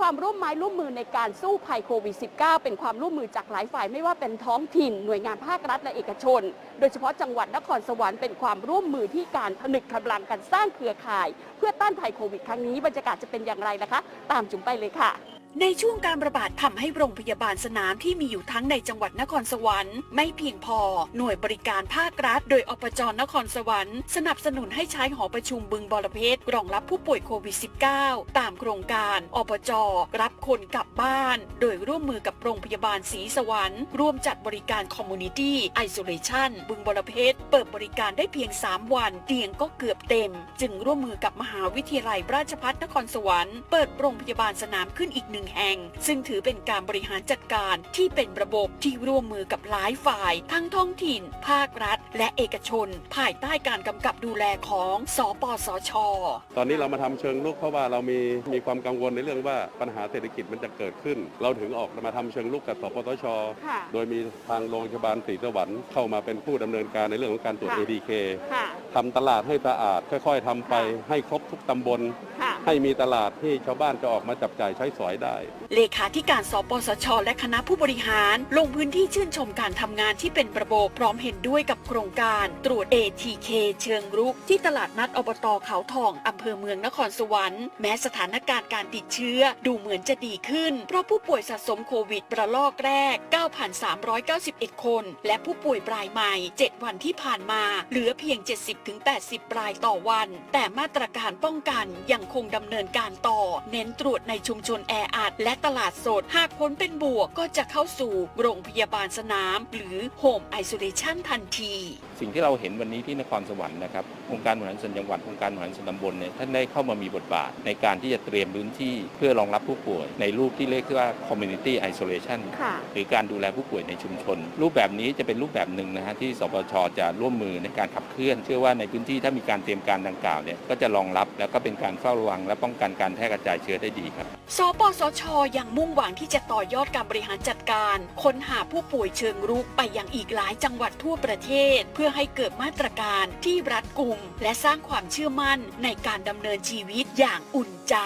ความร่วมไม้ร่วมมือในการสู้ภัยโควิด -19 เป็นความร่วมมือจากหลายฝ่ายไม่ว่าเป็นท้องถิ่นหน่วยงานภาครัฐและเอกชน โดยเฉพาะจังหวัดนครสวรรค์เป็นความร่วมมือที่การผนึกกำลังกันสร้างเครือข่าย เพื่อต้านภัยโควิดครั้งนี้บรรยากาศจะเป็นอย่างไรนะคะ ตามจุ๋มไปเลยค่ะ ในช่วงการระบาดทำให้โรงพยาบาลสนามที่มีอยู่ทั้งในจังหวัดนครสวรรค์ไม่เพียงพอ หน่วยบริการภาครัฐ โดยอปจนครสวรรค์สนับสนุนให้ใช้หอประชุมบึงบรเพชรรองรับผู้ป่วยโควิด -19 ตามโครงการอปจรับคนกลับบ้าน โดยร่วมมือกับโรงพยาบาลศรีสวรรค์ร่วมจัดบริการ Community Isolation บึงบรเพชรเปิดบริการได้เพียง 3 วัน เตียงก็เกือบเต็ม จึงร่วมมือกับมหาวิทยาลัยราชภัฏนครสวรรค์เปิดโรงพยาบาลสนามขึ้นอีกหนึ่งแห่ง ซึ่งถือเป็นการบริหารจัดการที่เป็นระบบที่ร่วมมือกับหลายฝ่าย ทั้งท้องถิ่น ภาครัฐ และเอกชน ภายใต้การกำกับดูแลของสปสช ตอนนี้เรามาทำเชิงลุกเพราะว่าเรามีมีความกังวลในเรื่องว่าปัญหาเศรษฐกิจมันจะเกิดขึ้น เราถึงออกมาทำเชิงลุกกับสปสชค่ะโดยมีทางโรงพยาบาลศรีสวรรค์เข้ามาเป็นผู้ดำเนินการในเรื่องของการตรวจค่ะ ADK ค่ะทำตลาดให้สะอาดค่อย ๆทำไปค่ะให้ครบทุกตำบลค่ะ ให้มีตลาดที่ชาวบ้านจะออกมาจับจ่ายใช้สอยได้ เลขาธิการสปสช และคณะผู้บริหาร ลงพื้นที่ชื่นชมการทำงานที่เป็นระบบพร้อมเห็นด้วยกับโครงการ ตรวจ ATK เชิงรุก ที่ตลาดนัดอบตเขาทองอำเภอเมืองนครสวรรค์แม้สถานการณ์การติดเชื้อดูเหมือนจะดีขึ้น เพราะผู้ป่วยสะสมโควิดระลอกแรก 9,391 คน และผู้ป่วยรายใหม่ 7 วันที่ผ่านมา เหลือเพียง 70-80 รายต่อวัน แต่มาตรการป้องกันยังคงดำเนินการต่อ เน้นตรวจในชุมชนแออัดและตลาดสด หากผลเป็นบวกก็จะเข้าสู่โรงพยาบาลสนาม หรือโฮมไอโซเลชันทันที สิ่งที่เราเห็นวันนี้ที่นครสวรรค์นะครับองค์การบริหารส่วนจังหวัดองค์การบริหารส่วนตำบลเนี่ยท่านได้เข้ามามีบทบาทในการที่จะเตรียมพื้นที่เพื่อรองรับผู้ป่วย ในรูปที่เรียกว่า community isolation ค่ะหรือการดูแลผู้ป่วยในชุมชน รูปแบบนี้จะเป็นรูปแบบหนึ่งนะฮะที่สปชจะร่วมมือในการขับเคลื่อน เชื่อว่าในพื้นที่ถ้ามีการเตรียมการดังกล่าวเนี่ยก็จะรองรับแล้วก็เป็นการเฝ้าระวัง และป้องกันการแพร่กระจายเชื้อได้ดีครับสปสชยังมุ่งหวังที่จะต่อยอดการบริหารจัดการค้นหาผู้ป่วยเชิงรุกไปยังอีกหลายจังหวัดทั่วประเทศ เพื่อให้เกิดมาตรการที่รัดกุม และสร้างความเชื่อมั่นในการดำเนินชีวิตอย่างอุ่นใจ